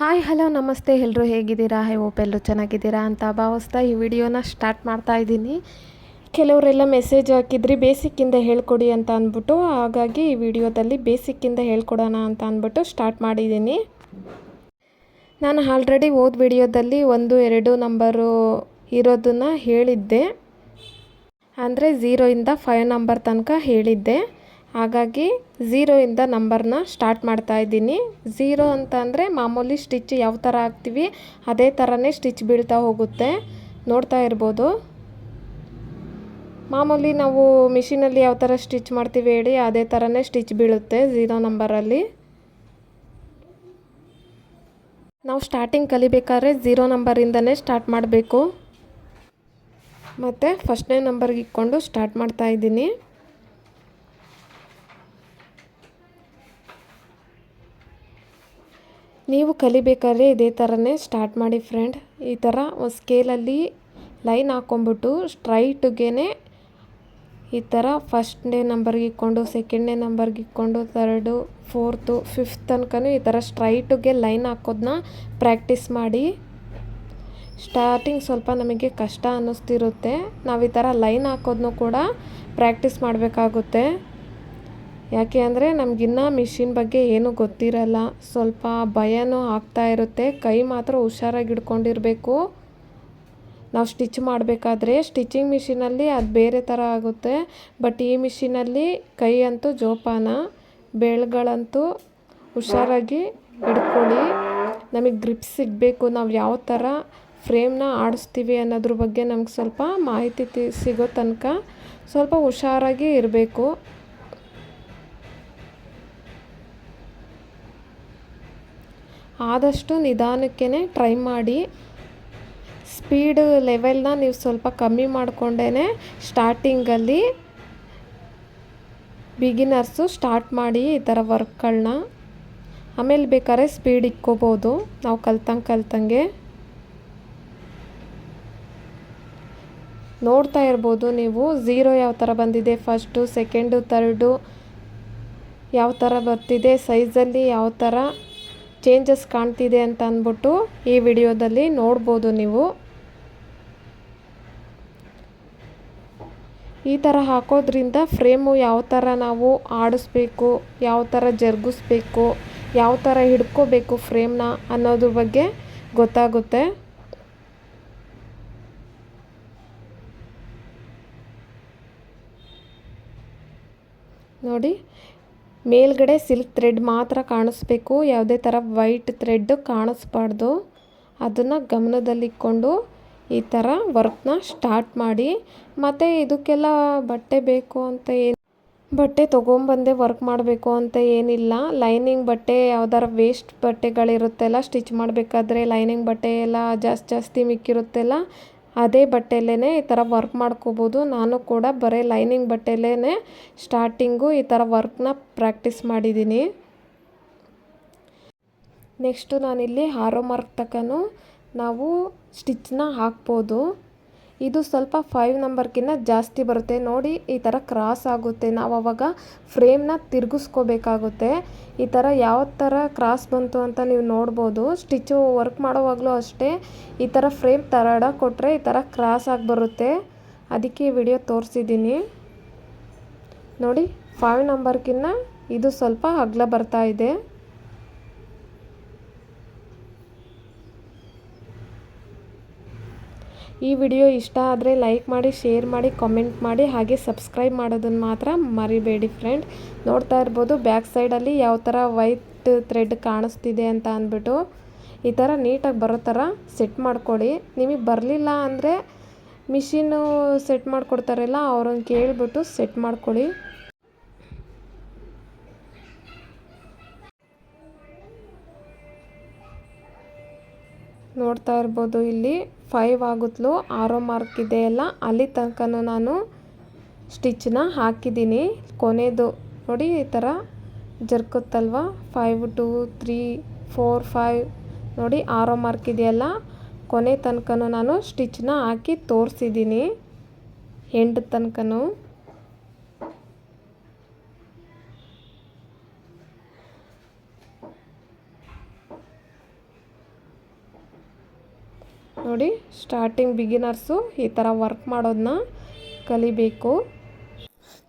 Hi, hello, ನಮಸ್ತೆ. ಎಲ್ಲರೂ ಹೇಗಿದ್ದೀರಾ? ಹೈ ಓಪ್ ಎಲ್ಲರೂ ಚೆನ್ನಾಗಿದ್ದೀರಾ ಅಂತ ಭಾವಿಸ್ತಾ ಈ ವಿಡಿಯೋನ ಸ್ಟಾರ್ಟ್ ಮಾಡ್ತಾ ಇದ್ದೀನಿ. ಕೆಲವರೆಲ್ಲ ಮೆಸೇಜ್ ಹಾಕಿದ್ರಿ, ಬೇಸಿಕ್ಕಿಂದ ಹೇಳ್ಕೊಡಿ ಅಂತ ಅಂದ್ಬಿಟ್ಟು. ಹಾಗಾಗಿ ಈ ವಿಡಿಯೋದಲ್ಲಿ ಬೇಸಿಕ್ಕಿಂದ ಹೇಳ್ಕೊಡೋಣ ಅಂತ ಅಂದ್ಬಿಟ್ಟು ಸ್ಟಾರ್ಟ್ ಮಾಡಿದ್ದೀನಿ. ನಾನು ಆಲ್ರೆಡಿ ಓದ್ ವಿಡಿಯೋದಲ್ಲಿ ಒಂದು, ಎರಡು ನಂಬರು ಇರೋದನ್ನು ಹೇಳಿದ್ದೆ. ಅಂದರೆ ಝೀರೋಯಿಂದ ಫೈವ್ ನಂಬರ್ ತನಕ ಹೇಳಿದ್ದೆ. ಹಾಗಾಗಿ ಝೀರೋಯಿಂದ ನಂಬರ್ನ ಸ್ಟಾರ್ಟ್ ಮಾಡ್ತಾ ಇದ್ದೀನಿ. ಝೀರೋ ಅಂತ ಅಂದರೆ ಮಾಮೂಲಿ ಸ್ಟಿಚ್ ಯಾವ ಥರ ಹಾಕ್ತೀವಿ, ಅದೇ ಥರನೇ ಸ್ಟಿಚ್ ಬೀಳ್ತಾ ಹೋಗುತ್ತೆ. ನೋಡ್ತಾ ಇರ್ಬೋದು. ಮಾಮೂಲಿ ನಾವು ಮಿಷಿನಲ್ಲಿ ಯಾವ ಥರ ಸ್ಟಿಚ್ ಮಾಡ್ತೀವಿ ಹೇಳಿ, ಅದೇ ಥರನೇ ಸ್ಟಿಚ್ ಬೀಳುತ್ತೆ ಝೀರೋ ನಂಬರಲ್ಲಿ ನಾವು ಸ್ಟಾರ್ಟಿಂಗ್ ಕಲಿಬೇಕಾದ್ರೆ ಝೀರೋ ನಂಬರಿಂದನೇ ಸ್ಟಾರ್ಟ್ ಮಾಡಬೇಕು. ಮತ್ತು ಫಸ್ಟ್ನೇ ನಂಬರ್ಗೆ ಇಕ್ಕೊಂಡು ಸ್ಟಾರ್ಟ್ ಮಾಡ್ತಾ ಇದ್ದೀನಿ. ನೀವು ಕಲಿಬೇಕಾದ್ರೆ ಇದೇ ಥರನೇ ಸ್ಟಾರ್ಟ್ ಮಾಡಿ ಫ್ರೆಂಡ್ ಈ ಥರ ಸ್ಕೇಲಲ್ಲಿ ಲೈನ್ ಹಾಕ್ಕೊಂಬಿಟ್ಟು ಸ್ಟ್ರೈಟ್ಗೆ ಈ ಥರ ಫಸ್ಟ್ ಡೇ ನಂಬರ್ಗೆ ಇಕ್ಕೊಂಡು ಸೆಕೆಂಡ್ ಡೇ ನಂಬರ್ಗೆ ಇಕ್ಕೊಂಡು ತರ್ಡು ಫೋರ್ತು ಫಿಫ್ತ್ ತನಕನೂ ಈ ಥರ ಸ್ಟ್ರೈಟಿಗೆ ಲೈನ್ ಹಾಕೋದನ್ನ ಪ್ರಾಕ್ಟೀಸ್ ಮಾಡಿ. ಸ್ಟಾರ್ಟಿಂಗ್ ಸ್ವಲ್ಪ ನಮಗೆ ಕಷ್ಟ ಅನ್ನಿಸ್ತಿರುತ್ತೆ. ನಾವು ಈ ಥರ ಲೈನ್ ಹಾಕೋದನ್ನು ಕೂಡ ಪ್ರಾಕ್ಟೀಸ್ ಮಾಡಬೇಕಾಗುತ್ತೆ. ಯಾಕೆ ಅಂದರೆ ನಮಗಿನ್ನೂ ಮಿಷಿನ್ ಬಗ್ಗೆ ಏನೂ ಗೊತ್ತಿರಲ್ಲ. ಸ್ವಲ್ಪ ಭಯನೂ ಆಗ್ತಾ ಇರುತ್ತೆ. ಕೈ ಮಾತ್ರ ಹುಷಾರಾಗಿ ಹಿಡ್ಕೊಂಡಿರಬೇಕು ನಾವು ಸ್ಟಿಚ್ ಮಾಡಬೇಕಾದ್ರೆ ಸ್ಟಿಚಿಂಗ್ ಮಿಷಿನಲ್ಲಿ ಅದು ಬೇರೆ ಥರ ಆಗುತ್ತೆ. ಬಟ್ ಈ ಮಿಷಿನಲ್ಲಿ ಕೈ ಅಂತೂ ಜೋಪಾನ, ಬೆಳ್ಗಳಂತೂ ಹುಷಾರಾಗಿ ಹಿಡ್ಕೊಳ್ಳಿ. ನಮಗೆ ಗ್ರಿಪ್ ಸಿಗಬೇಕು. ನಾವು ಯಾವ ಥರ ಫ್ರೇಮ್ನ ಆಡಿಸ್ತೀವಿ ಅನ್ನೋದ್ರ ಬಗ್ಗೆ ನಮ್ಗೆ ಸ್ವಲ್ಪ ಮಾಹಿತಿ ಸಿಗೋ ತನಕ ಸ್ವಲ್ಪ ಹುಷಾರಾಗಿ ಇರಬೇಕು. ಆದಷ್ಟು ನಿಧಾನಕ್ಕೇ ಟ್ರೈ ಮಾಡಿ. ಸ್ಪೀಡ್ ಲೆವೆಲ್ನ ನೀವು ಸ್ವಲ್ಪ ಕಮ್ಮಿ ಮಾಡಿಕೊಂಡೇ ಸ್ಟಾರ್ಟಿಂಗಲ್ಲಿ ಬಿಗಿನರ್ಸು ಸ್ಟಾರ್ಟ್ ಮಾಡಿ ಈ ಥರ ವರ್ಕ್ಗಳನ್ನ ಆಮೇಲೆ ಬೇಕಾದ್ರೆ ಸ್ಪೀಡ್ ಇಕ್ಕೋಬೋದು. ನಾವು ಕಲ್ತಂಗೆ ಕಲ್ತಂಗೆ. ನೋಡ್ತಾ ಇರ್ಬೋದು ನೀವು ಝೀರೋ ಯಾವ ಥರ ಬಂದಿದೆ ಫಸ್ಟು ಸೆಕೆಂಡು ಥರ್ಡು ಯಾವ ಥರ ಬರ್ತಿದೆ ಸೈಜಲ್ಲಿ ಯಾವ ಥರ ಚೇಂಜಸ್ ಕಾಣ್ತಿದೆ ಅಂತ ಅಂದ್ಬಿಟ್ಟು ಈ ವಿಡಿಯೋದಲ್ಲಿ ನೋಡ್ಬೋದು ನೀವು. ಈ ಥರ ಹಾಕೋದ್ರಿಂದ ಫ್ರೇಮು ಯಾವ ಥರ ನಾವು ಆಡಿಸ್ಬೇಕು, ಯಾವ ಥರ ಜರುಗಿಸ್ಬೇಕು, ಯಾವ ಥರ ಹಿಡ್ಕೋಬೇಕು ಫ್ರೇಮ್ನ ಅನ್ನೋದ್ರ ಬಗ್ಗೆ ಗೊತ್ತಾಗುತ್ತೆ. ನೋಡಿ ಮೇಲ್ಗಡೆ ಸಿಲ್ಕ್ ಥ್ರೆಡ್ ಮಾತ್ರ ಕಾಣಿಸ್ಬೇಕು. ಯಾವುದೇ ಥರ ವೈಟ್ ಥ್ರೆಡ್ ಕಾಣಿಸ್ಬಾರ್ದು. ಅದನ್ನು ಗಮನದಲ್ಲಿಟ್ಕೊಂಡು ಈ ಥರ ವರ್ಕ್ನ ಸ್ಟಾರ್ಟ್ ಮಾಡಿ. ಮತ್ತು ಇದಕ್ಕೆಲ್ಲ ಬಟ್ಟೆ ಬೇಕು ಅಂತ ಏನು, ಬಟ್ಟೆ ತೊಗೊಂಬಂದೆ ವರ್ಕ್ ಮಾಡಬೇಕು ಅಂತ ಏನಿಲ್ಲ. ಲೈನಿಂಗ್ ಬಟ್ಟೆ ಯಾವ್ದಾರ ವೇಸ್ಟ್ ಬಟ್ಟೆಗಳಿರುತ್ತೆಲ್ಲ ಸ್ಟಿಚ್ ಮಾಡಬೇಕಾದ್ರೆ ಲೈನಿಂಗ್ ಬಟ್ಟೆ ಎಲ್ಲ ಜಾಸ್ತಿ ಜಾಸ್ತಿ ಮಿಕ್ಕಿರುತ್ತೆಲ್ಲ. ಅದೇ ಬಟ್ಟೆಯಲ್ಲೇ ಈ ಥರ ವರ್ಕ್ ಮಾಡ್ಕೋಬೋದು. ನಾನು ಕೂಡ ಬರೀ ಲೈನಿಂಗ್ ಬಟ್ಟೆಯಲ್ಲೇ ಸ್ಟಾರ್ಟಿಂಗು ಈ ಥರ ವರ್ಕ್ನ ಪ್ರಾಕ್ಟೀಸ್ ಮಾಡಿದ್ದೀನಿ. ನೆಕ್ಸ್ಟು ನಾನಿಲ್ಲಿ ಹಾರೋ ಮಾರ್ಕ್ ತಕ್ಕನು ನಾವು ಸ್ಟಿಚ್ನ ಹಾಕ್ಬೋದು. ಇದು ಸ್ವಲ್ಪ ಫೈವ್ ನಂಬರ್ಗಿನ್ನ ಜಾಸ್ತಿ ಬರುತ್ತೆ. ನೋಡಿ, ಈ ಥರ ಕ್ರಾಸ್ ಆಗುತ್ತೆ. ನಾವು ಅವಾಗ ಫ್ರೇಮ್ನ ತಿರುಗಿಸ್ಕೋಬೇಕಾಗುತ್ತೆ. ಈ ಥರ ಯಾವ ಥರ ಕ್ರಾಸ್ ಬಂತು ಅಂತ ನೀವು ನೋಡ್ಬೋದು. ಸ್ಟಿಚ್ಚು ವರ್ಕ್ ಮಾಡೋವಾಗಲೂ ಅಷ್ಟೇ ಈ ಥರ ಫ್ರೇಮ್ ತರಡ ಕೊಟ್ಟರೆ ಈ ಥರ ಕ್ರಾಸ್ ಆಗಿ ಬರುತ್ತೆ. ಅದಕ್ಕೆ ಈ ವಿಡಿಯೋ ತೋರಿಸಿದ್ದೀನಿ. ನೋಡಿ ಫೈವ್ ನಂಬರ್ಗಿನ್ನ ಇದು ಸ್ವಲ್ಪ ಅಗ್ಲ ಬರ್ತಾ ಇದೆ. ಈ ವಿಡಿಯೋ ಇಷ್ಟ ಆದರೆ ಲೈಕ್ ಮಾಡಿ, ಶೇರ್ ಮಾಡಿ ಕಾಮೆಂಟ್ ಮಾಡಿ, ಹಾಗೆ ಸಬ್ಸ್ಕ್ರೈಬ್ ಮಾಡೋದನ್ನು ಮಾತ್ರ ಮರಿಬೇಡಿ ಫ್ರೆಂಡ್ ನೋಡ್ತಾ ಇರ್ಬೋದು ಬ್ಯಾಕ್ ಸೈಡಲ್ಲಿ ಯಾವ ಥರ ವೈಟ್ ಥ್ರೆಡ್ ಕಾಣಿಸ್ತಿದೆ ಅಂತ ಅಂದ್ಬಿಟ್ಟು. ಈ ಥರ ನೀಟಾಗಿ ಬರೋ ಥರ ಸೆಟ್ ಮಾಡ್ಕೊಳ್ಳಿ. ನಿಮಗೆ ಬರಲಿಲ್ಲ ಅಂದರೆ ಮಿಷಿನು ಸೆಟ್ ಮಾಡಿಕೊಡ್ತಾರಲ್ಲ, ಅವ್ರನ್ನ ಕೇಳಿಬಿಟ್ಟು ಸೆಟ್ ಮಾಡ್ಕೊಳ್ಳಿ. ನೋಡ್ತಾ ಇರ್ಬೋದು. ಇಲ್ಲಿ ಫೈವ್ ಆಗುತ್ತಲೂ ಆರೋ ಮಾರ್ಕ್ ಇದೆಯಲ್ಲ ಅಲ್ಲಿ ತನಕನೂ ನಾನು ಸ್ಟಿಚ್ನ ಹಾಕಿದ್ದೀನಿ. ಕೊನೆಯದು ನೋಡಿ ಈ ಥರ ಜರ್ಕುತ್ತಲ್ವ? Five two three four five ನೋಡಿ ಆರೋ ಮಾರ್ಕ್ ಇದೆಯಲ್ಲ ಕೊನೆ ತನಕನೂ ನಾನು ಸ್ಟಿಚ್ನ ಹಾಕಿ ತೋರಿಸಿದ್ದೀನಿ. ಎಂಡ್ ತನಕನೂ. ನೋಡಿ ಸ್ಟಾರ್ಟಿಂಗ್ ಬಿಗಿನರ್ಸು ಈ ಥರ ವರ್ಕ್ ಮಾಡೋದನ್ನ ಕಲಿಬೇಕು.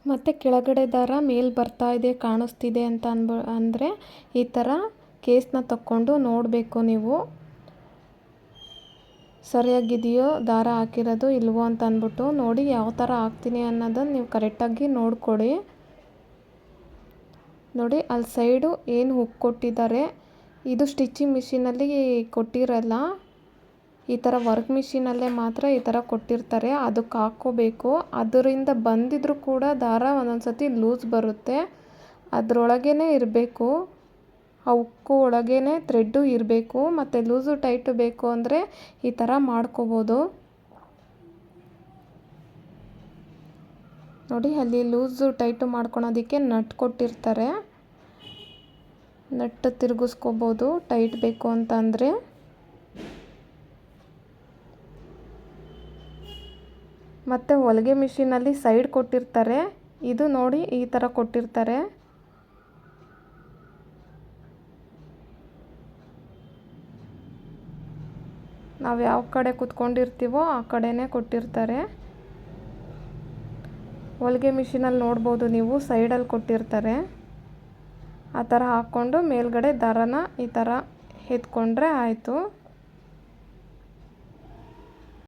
ಮತ್ತು ಕೆಳಗಡೆ ದಾರ ಮೇಲೆ ಬರ್ತಾ ಇದೆ, ಕಾಣಿಸ್ತಿದೆ ಅಂತ ಅನ್ಬ ಅಂದರೆ ಈ ಥರ ಕೇಸ್ನ ತಕ್ಕೊಂಡು ನೋಡಬೇಕು ನೀವು. ಸರಿಯಾಗಿದೆಯೋ ದಾರ ಹಾಕಿರೋದು ಇಲ್ವೋ ಅಂತ ಅಂದ್ಬಿಟ್ಟು ನೋಡಿ ಯಾವ ಥರ ಹಾಕ್ತೀನಿ ಅನ್ನೋದನ್ನು ನೀವು ಕರೆಕ್ಟಾಗಿ ನೋಡಿಕೊಡಿ. ನೋಡಿ ಅಲ್ಲಿ ಸೈಡು ಏನು ಹುಕ್ ಕೊಟ್ಟಿದ್ದಾರೆ, ಇದು ಸ್ಟಿಚಿಂಗ್ ಮಿಷಿನಲ್ಲಿ ಕೊಟ್ಟಿರಲ್ಲ ಈ ಥರ ವರ್ಕ್ ಮಿಷಿನಲ್ಲೇ ಮಾತ್ರ ಈ ಥರ ಕೊಟ್ಟಿರ್ತಾರೆ, ಅದಕ್ಕೆ ಹಾಕ್ಕೋಬೇಕು. ಅದರಿಂದ ಬಂದಿದ್ದರೂ ಕೂಡ ದಾರ ಒಂದೊಂದು ಸತಿ ಲೂಸ್ ಬರುತ್ತೆ. ಅದರೊಳಗೇ ಇರಬೇಕು. ಆ ಉಕ್ಕು ಒಳಗೇ ಥ್ರೆಡ್ಡು ಇರಬೇಕು. ಮತ್ತು ಲೂಸು ಟೈಟು ಬೇಕು ಅಂದರೆ ಈ ಥರ ಮಾಡ್ಕೋಬೋದು. ನೋಡಿ, ಅಲ್ಲಿ ಲೂಸು ಟೈಟು ಮಾಡ್ಕೊಳೋದಕ್ಕೆ ನಟ್ ಕೊಟ್ಟಿರ್ತಾರೆ. ನಟ್ ತಿರುಗಿಸ್ಕೋಬೋದು ಟೈಟ್ ಬೇಕು ಅಂತ ಅಂದರೆ ಮತ್ತು ಹೊಲಿಗೆ ಮಿಷಿನಲ್ಲಿ ಸೈಡ್ ಕೊಟ್ಟಿರ್ತಾರೆ. ಇದು ನೋಡಿ ಈ ಥರ ಕೊಟ್ಟಿರ್ತಾರೆ. ನಾವು ಯಾವ ಕಡೆ ಕುತ್ಕೊಂಡಿರ್ತೀವೋ ಆ ಕಡೆನೇ ಕೊಟ್ಟಿರ್ತಾರೆ. ಹೊಲಿಗೆ ಮಿಷಿನಲ್ಲಿ ನೋಡ್ಬೋದು ನೀವು, ಸೈಡಲ್ಲಿ ಕೊಟ್ಟಿರ್ತಾರೆ. ಆ ಥರ ಹಾಕ್ಕೊಂಡು ಮೇಲ್ಗಡೆ ದಾರನ ಈ ಥರ ಎತ್ಕೊಂಡ್ರೆ ಆಯಿತು.